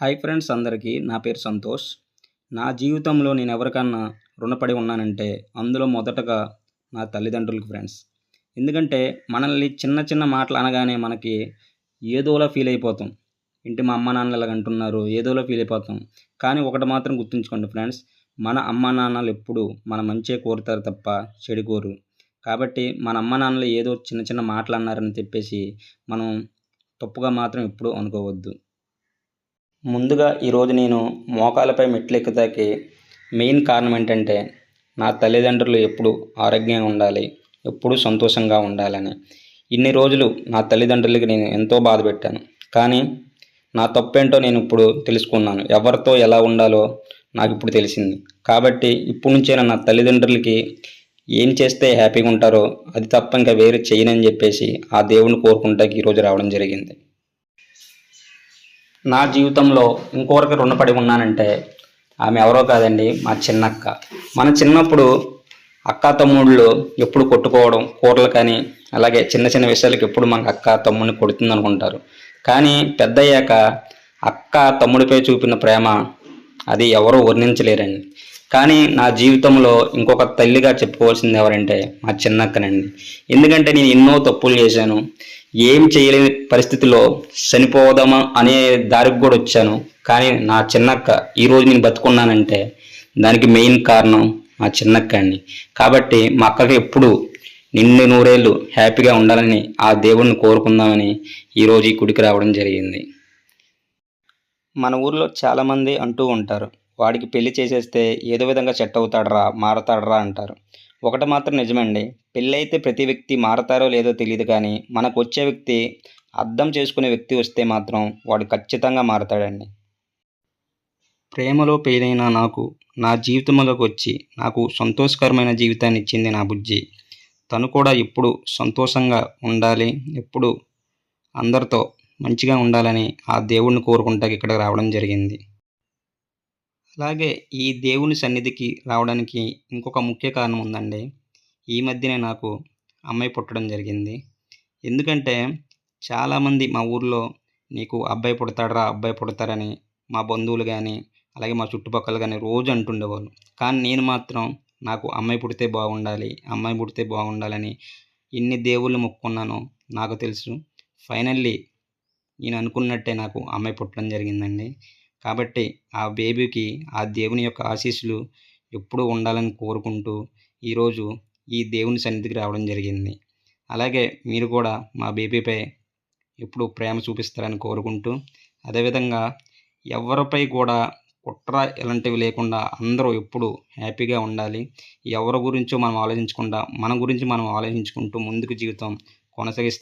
Hi friends అందరికీ నా పేరు సంతోష్. నా జీవితంలో నేను ఎవరికన్నా రుణపడి ఉన్నానంటే అందులో మొదటగా నా తల్లిదండ్రులకు ఫ్రెండ్స్. ఎందుకంటే మనల్ని చిన్న చిన్న మాటలు అనగానే మనకి ఏదోలా ఫీల్ అయిపోతాం. ఇంటి మా అమ్మ నాన్నలు అంటున్నారు ఏదోలా ఫీల్ అయిపోతాం. కానీ ఒకటి మాత్రం గుర్తుంచుకోండి ఫ్రెండ్స్ మన అమ్మ నాన్నలు ఎప్పుడు మన మంచే కోరుతారు తప్ప చెడు కోరు. కాబట్టి మన అమ్మ నాన్నలు ఏదో చిన్న చిన్న మాటలు అన్నారని చెప్పేసి మనం తప్పుగా మాత్రం ఎప్పుడూ అనుకోవద్దు. ముందుగా ఈరోజు నేను మోకాలపై మెట్లు ఎక్కుతాకి మెయిన్ కారణం ఏంటంటే నా తల్లిదండ్రులు ఎప్పుడు ఆరోగ్యంగా ఉండాలి ఎప్పుడు సంతోషంగా ఉండాలని. ఇన్ని రోజులు నా తల్లిదండ్రులకి నేను ఎంతో బాధ పెట్టాను కానీ నా తప్పేంటో నేను ఇప్పుడు తెలుసుకున్నాను. ఎవరితో ఎలా ఉండాలో నాకు ఇప్పుడు తెలిసింది. కాబట్టి ఇప్పుడు నుంచైనా నా తల్లిదండ్రులకి ఏం చేస్తే హ్యాపీగా ఉంటారో అది తప్ప ఇంకా వేరే చేయనని చెప్పేసి ఆ దేవుని కోరుకుంటాకి ఈరోజు రావడం జరిగింది. నా జీవితంలో ఇంకొకరికి రుణపడి ఉన్నానంటే ఆమె ఎవరో కాదండి మా చిన్నక్క. మన చిన్నప్పుడు అక్క తమ్ముళ్ళు ఎప్పుడు కొట్టుకోవడం కూరలు కానీ అలాగే చిన్న చిన్న విషయాలకు ఎప్పుడు మనకు అక్క తమ్ముడిని కొడుతుంది అనుకుంటారు. కానీ పెద్దయ్యాక అక్క తమ్ముడిపై చూపిన ప్రేమ అది ఎవరూ వర్ణించలేరండి. కానీ నా జీవితంలో ఇంకొక తల్లిగా చెప్పుకోవాల్సింది ఎవరంటే మా చిన్నక్కనండి. ఎందుకంటే నేను ఎన్నో తప్పులు చేశాను. ఏం చేయలేని పరిస్థితిలో చనిపోదామా అనే దారికి కూడా వచ్చాను. కానీ నా చిన్నక్క ఈరోజు నేను బతుకున్నానంటే దానికి మెయిన్ కారణం మా చిన్నక్క అండి. కాబట్టి మా అక్కకి ఎప్పుడు నిండు నూరేళ్ళు హ్యాపీగా ఉండాలని ఆ దేవుణ్ణి కోరుకుందామని ఈరోజు ఈ గుడికి రావడం జరిగింది. మన ఊర్లో చాలామంది అంటూ ఉంటారు వాడికి పెళ్ళి చేసేస్తే ఏదో విధంగా సెట్ అవుతాడరా మారతాడరా అంటారు. ఒకటి మాత్రం నిజమండి. పెళ్ళైతే ప్రతి వ్యక్తి మారతారో లేదో తెలియదు కానీ మనకు వచ్చే వ్యక్తి అర్థం చేసుకునే వ్యక్తి వస్తే మాత్రం వాడు ఖచ్చితంగా మారతాడండి. ప్రేమలో పెయినైన నాకు నా జీవితంలోకి వచ్చి నాకు సంతోషకరమైన జీవితాన్ని ఇచ్చింది నా బుజ్జి. తను కూడా ఎప్పుడు సంతోషంగా ఉండాలి ఎప్పుడు అందరితో మంచిగా ఉండాలని ఆ దేవుణ్ణి కోరుకుంటాకి ఇక్కడికి రావడం జరిగింది. అలాగే ఈ దేవుని సన్నిధికి రావడానికి ఇంకొక ముఖ్య కారణం ఉందండి. ఈ మధ్యనే నాకు అమ్మాయి పుట్టడం జరిగింది. ఎందుకంటే చాలామంది మా ఊర్లో నీకు అబ్బాయి పుడతాడరా అబ్బాయి పుడతారని మా బంధువులు కానీ అలాగే మా చుట్టుపక్కల కానీ రోజు అంటుండేవాళ్ళు. కానీ నేను మాత్రం నాకు అమ్మాయి పుడితే బాగుండాలి అమ్మాయి పుడితే బాగుండాలని ఎన్ని దేవుళ్ళు మొక్కుకున్నానో నాకు తెలుసు. ఫైనల్లీ నేను అనుకున్నట్టే నాకు అమ్మాయి పుట్టడం జరిగిందండి. కాబట్టి ఆ బేబీకి ఆ దేవుని యొక్క ఆశీస్సులు ఎప్పుడూ ఉండాలని కోరుకుంటూ ఈరోజు ఈ దేవుని సన్నిధికి రావడం జరిగింది. అలాగే మీరు కూడా మా బేబీపై ఎప్పుడు ప్రేమ చూపిస్తారని కోరుకుంటూ అదేవిధంగా ఎవరిపై కూడా కుట్ర ఇలాంటివి లేకుండా అందరూ ఎప్పుడు హ్యాపీగా ఉండాలి. ఎవరి గురించో మనం ఆలోచించకుండా మన గురించి మనం ఆలోచించుకుంటూ ముందుకు జీవితం కొనసాగిస్తాం